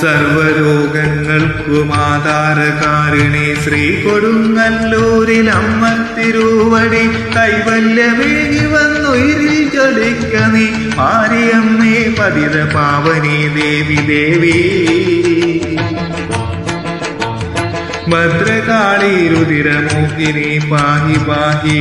സർവരോഗങ്ങൾക്കും ആധാരകാരിണി ശ്രീ കൊടുങ്ങല്ലൂരിൽ അമ്മ തിരുവടി കൈവല്യമേകി വന്നുയിരിൽ ജ്വലിക്ക നീ. മാരിയമ്മേ പതിത പാവനി ദേവി ദേവി. ഭദ്രകാളി രുതിരമോഹിനി പാഹി പാഹി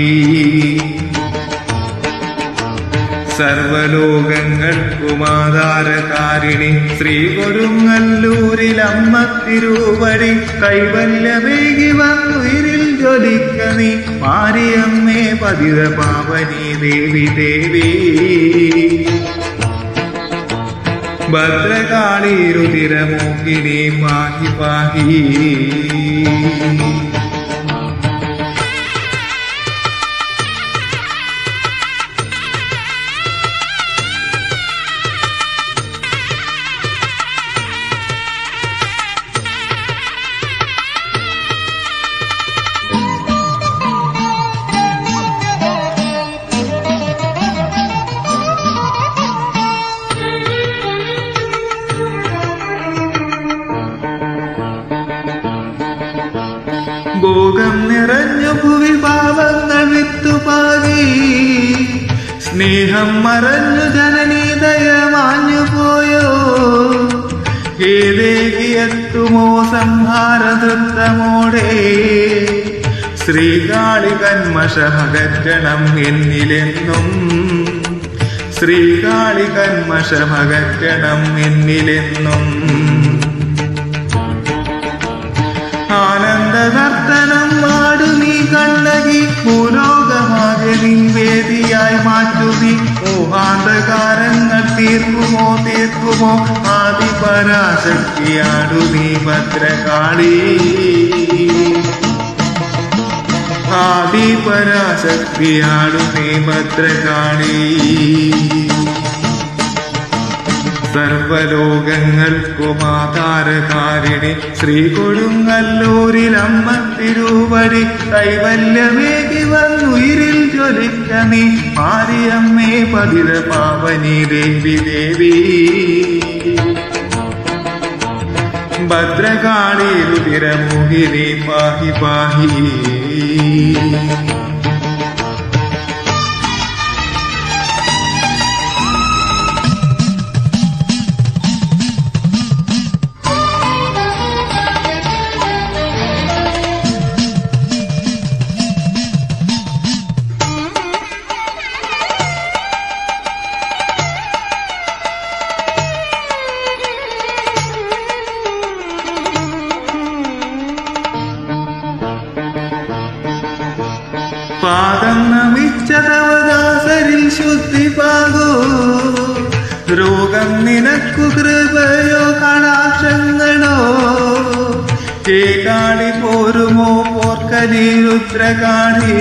സർവലോകങ്ങൾക്കുമാധാരകാരിണി ശ്രീ കൊടുങ്ങല്ലൂരിൽ അമ്മ തിരുവടി കൈവല്യമേകി വന്നുയിരിൽ ജ്വലിക്ക നീ. മാരിയമ്മേ പതിത പാവനി ദേവി ദേവി. ഭദ്രകാളി രുതിരമോഹിനി പാഹി പാഹി. ഭോഗം നിറഞ്ഞു ഭൂവി പാവങ്ങൾ വിത്തുപാകി. സ്നേഹം മറഞ്ഞു ജനനീതയ മാഞ്ഞു പോയോ? ഏതേകിയെത്തുമോ സംഹാരതൃത്തമോടെ ശ്രീകാളി കന്മഷമകറ്റണം എന്നിലെന്നും. ശ്രീകാളി കന്മഷമകറ്റണം എന്നിലെന്നും. മാറ്റുമീ തീർക്കുമോ തീർക്കുമോ? ആദിപരാശക്തിയാടു നീ ഭദ്രകാളി. ആദിപരാശക്തിയാടുമീ ഭദ്രകാളി. സർവലോകങ്ങൾക്കുമാധാരകാരിണി ശ്രീ കൊടുങ്ങല്ലൂരിൽ അമ്മ തിരുവടി കൈവല്യമേകി വന്നുയിരിൽ ജ്വലിക്ക നീ മാരിയമ്മേ പതിര പാവനി ദേവി ദേവി. ഭദ്രകാളി രുതിരമോഹിനി പാഹി പാഹി. പാദം നമിച്ചതവദാസരിൽ ശുദ്ധി പാകൂ. രോഗം നിനക്കു കൃപയോ കടാക്ഷങ്ങളോ. കേടാടി പോരുമോ പോർക്കലി രുദ്രകാളി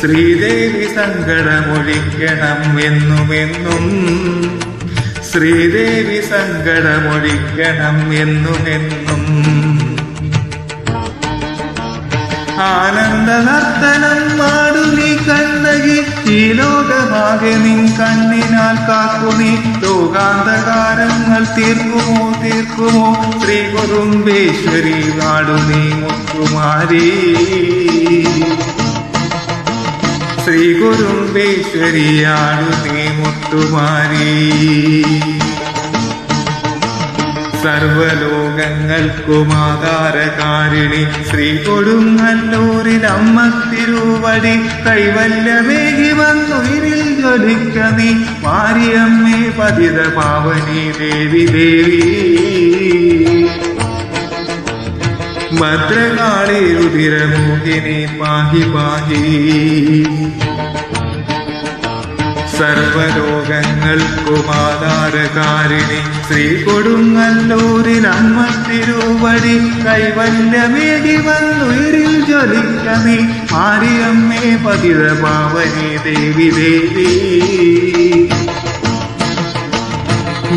ശ്രീദേവി സങ്കടമൊഴിക്കണം എന്നുമെന്നും ശ്രീദേവി സങ്കടമൊഴിക്കണം എന്നുമെന്നും ആനന്ദ. നർത്തനം മാടുനി കണ്ണകി ഈ ലോകമാകെ നിൻ കണ്ണിനാൽ കാക്കുനി ലോകാന്തകാരങ്ങൾ തീർക്കുമോ തീർക്കുമോ? ശ്രീ കുറുമ്പേശ്വരി നാടുനി മുത്തുമാരി ശ്രീ കുറുമ്പേശ്വരിയാടു നീ മുത്തുമാരി സർവലോകങ്ങൾക്കുമാധാരകാരിണി ശ്രീ കൊടുങ്ങല്ലൂരിൽ അമ്മ തിരുവടി കൈവല്യമേകി വന്നുയിരിൽ ജ്വലിക്ക നീ. മാരിയമ്മേ പതിത പാവനി ദേവി ദേവി. ഭദ്രകാളി രുതിരമോഹിനി പാഹി പാഹി. സർവലോകങ്ങൾക്കുമാധാരകാരിണി ശ്രീ കൊടുങ്ങല്ലൂരിൽ അമ്മ തിരുവടി കൈവല്യമേകി വന്നുയിരിൽ ജ്വലിക്കണി മാരിയമ്മേ പതിത പാവനി ദേവി ദേവി.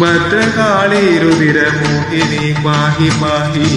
ഭദ്രകാളി രുതിരമോഹിനി പാഹി പാഹി